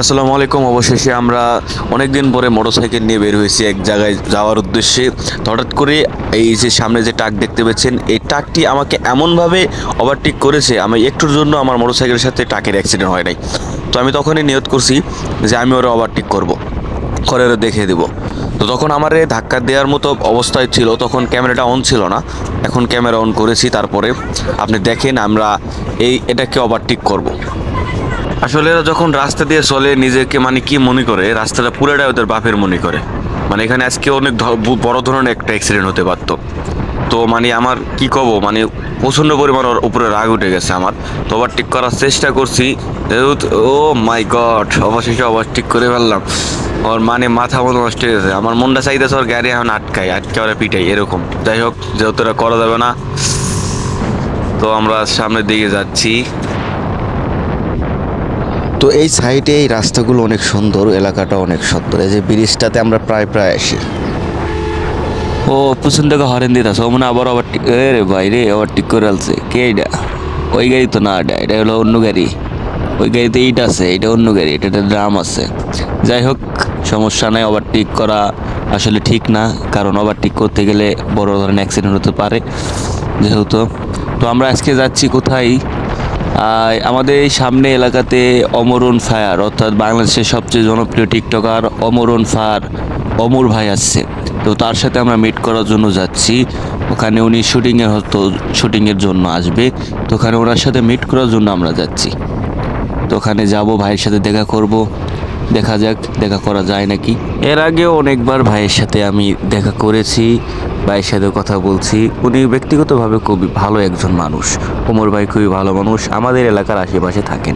আসসালামু আলাইকুম। অবশেষে আমরা অনেক দিন পরে মোটরসাইকেল নিয়ে বের হয়েছি এক জায়গায় যাওয়ার উদ্দেশ্যে। হঠাৎ করে এই যে সামনে যে ট্রাক দেখতে পাচ্ছেন এই ট্রাকটি আমাকে এমনভাবে ওভারটেক করেছে, আমি একটুর জন্য আমার মোটরসাইকেলের সাথে ট্রাকের অ্যাক্সিডেন্ট হয় নাই। তো আমি তখনই নিয়ত করছি যে আমি ওরা ওভারটেক করব করে দেখিয়ে দেবো। তো তখন আমার ধাক্কা দেওয়ার মতো অবস্থায় ছিল, তখন ক্যামেরাটা অন ছিল না। এখন ক্যামেরা অন করেছি, তারপরে আপনি দেখেন আমরা এই এটাকে ওভারটেক করব। আসলে এরা যখন রাস্তা দিয়ে চলে, নিজেকে মানে কি মনে করে? রাস্তাটা পুরোটাই ওদের বাপের মনে করে। মানে এখানে আজকে অনেক বড় ধরনের একটা অ্যাক্সিডেন্ট হতে পারতো। তো মানে আমার কি কব মানে প্রচণ্ড পরিমাণ ওর উপরে রাগ উঠে গেছে আমার। তো ওভারটেক করার চেষ্টা করছি। ও মাই গড অবশেষে ওভারটেক করে ফেললাম। ওর মানে মাথা মতো নষ্ট হয়ে গেছে। আমার মনটা চাইতেছে ওর গাড়ি এখন আটকায়, আটকে ওরা পিটাই এরকম। যাই হোক, যেহেতু করা যাবে না, তো আমরা সামনের দিকে যাচ্ছি। তো এই সাইডে এই রাস্তাগুলো অনেক সুন্দর, এলাকাটা অনেক সুন্দর। এই যে ব্রিজটাতে আমরা প্রায় প্রায় আসি। ও পিছন থেকে হরেন দিতেছে ও মনে আবার ওভারটেক এ রে ভাই রে ওভারটেক করে আলছে কে এটা? ওই গাড়ি তো না এটা এটা হলো অন্য গাড়ি। ওই গাড়িতে ইট আছে, এটা অন্য গাড়ি, এটা একটা ড্রাম আছে। যাই হোক, সমস্যা নাই ওভারটেক করা আসলে ঠিক না, কারণ ওভারটেক করতে গেলে বড় ধরনের অ্যাক্সিডেন্ট হতে পারে, যেহেতু। তো আমরা আজকে যাচ্ছি কোথায়? আমাদের এই সামনে এলাকাতে অমরণ ফায়ার, অর্থাৎ বাংলাদেশের সবচেয়ে জনপ্রিয় টিকটকার অমরণ ফায়ার অমর ভাই আসছে। তো তার সাথে আমরা মিট করার জন্য যাচ্ছি। ওখানে উনি শুটিংয়ের হয়তো শুটিংয়ের জন্য আসবে। তো ওখানে ওনার সাথে মিট করার জন্য আমরা যাচ্ছি। তো ওখানে যাব, ভাইয়ের সাথে দেখা করব। দেখা যাক, দেখা করা যায় নাকি। এর আগে অনেকবার ভাইয়ের সাথে আমি দেখা করেছি, ভাইয়ের সাথে কথা বলছি। উনি ব্যক্তিগতভাবে খুবই ভালো একজন মানুষ। ওমর ভাই খুবই ভালো মানুষ। আমাদের এলাকার আশেপাশে থাকেন।